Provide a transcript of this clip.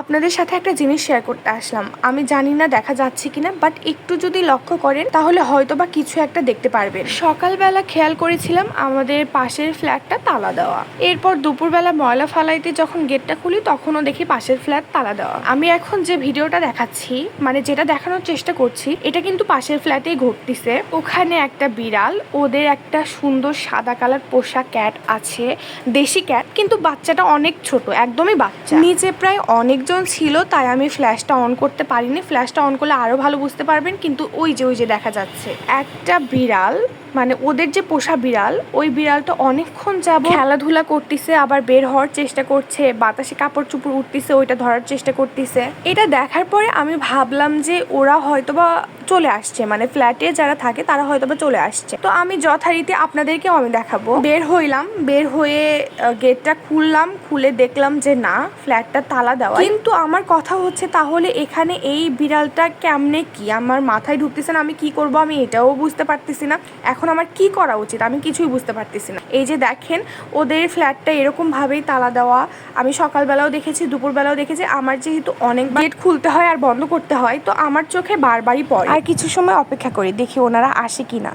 আপনাদের সাথে একটা জিনিস শেয়ার করতে আসলাম। আমি জানি না দেখা যাচ্ছে কিনা বাট একটু যদি লক্ষ্য করেন, তাহলে হয়তো বা কিছু একটা দেখতে পারবেন। সকালবেলা খেয়াল করেছিলাম, আমাদের পাশের ফ্ল্যাটটা তালা দেওয়া। এরপর দুপুরবেলা ময়লা ফালাইতে যখন গেটটা খুলি, তখনও দেখি পাশের ফ্ল্যাট তালা দেওয়া। আমি এখন যে ভিডিওটা দেখাচ্ছি মানে যেটা দেখানোর চেষ্টা করছি, এটা কিন্তু পাশের ফ্ল্যাটেই ঘটতেছে। ওখানে একটা বিড়াল, ওদের একটা সুন্দর সাদা কালার পোষা ক্যাট আছে, দেশি ক্যাট কিন্তু বাচ্চাটা অনেক ছোট, একদমই বাচ্চা। নিচে প্রায় অনেকজন ছিল, তাই আমি ফ্ল্যাশটা অন করতে পারিনি। ফ্ল্যাশটা অন করলে আরও ভালো বুঝতে পারবেন, কিন্তু ওই যে ওই যে দেখা যাচ্ছে। একটা বিড়াল মানে ওদের যে পোষা বিড়াল, ওই বিড়ালটা অনেকক্ষণ যাব খেলাধুলা করতেছে, আবার বের হওয়ার চেষ্টা করছে, বাতাসে কাপড় চুপড় উঠতেছে, ওইটা ধরার চেষ্টা করতেছে। এটা দেখার পরে আমি ভাবলাম যে ওরা হয়তোবা চলে আসছে মানে ফ্ল্যাটে যারা থাকে তারা হয়তোবা চলে আসছে। তো আমি যথারীতি আপনাদেরকেও আমি দেখাবো। বের হইলাম, বের হয়ে গেটটা খুললাম, খুলে দেখলাম যে না ফ্ল্যাটটা তালা দেওয়া। কিন্তু আমার কথা হচ্ছে তাহলে এখানে এই বিড়ালটা কেমনে কি? আমার মাথায় ঢুকতেছে না, আমি কি করব? আমি এটাও বুঝতে পারতেছি না। এখন আমার কি করা উচিত? আমি কিছুই বুঝতে পারতেছি না। এই যে দেখেন, ওদের ফ্ল্যাটটা এরকম ভাবেই তালা দেওয়া। আমি সকালবেলাও দেখেছি, দুপুরবেলাও দেখেছি। আমার যেহেতু অনেক গেট খুলতে হয় আর বন্ধ করতে হয়, তো আমার চোখে বারবারই পড়ে। আর কিছু সময় অপেক্ষা করি দেখি ওনারা আসে কিনা।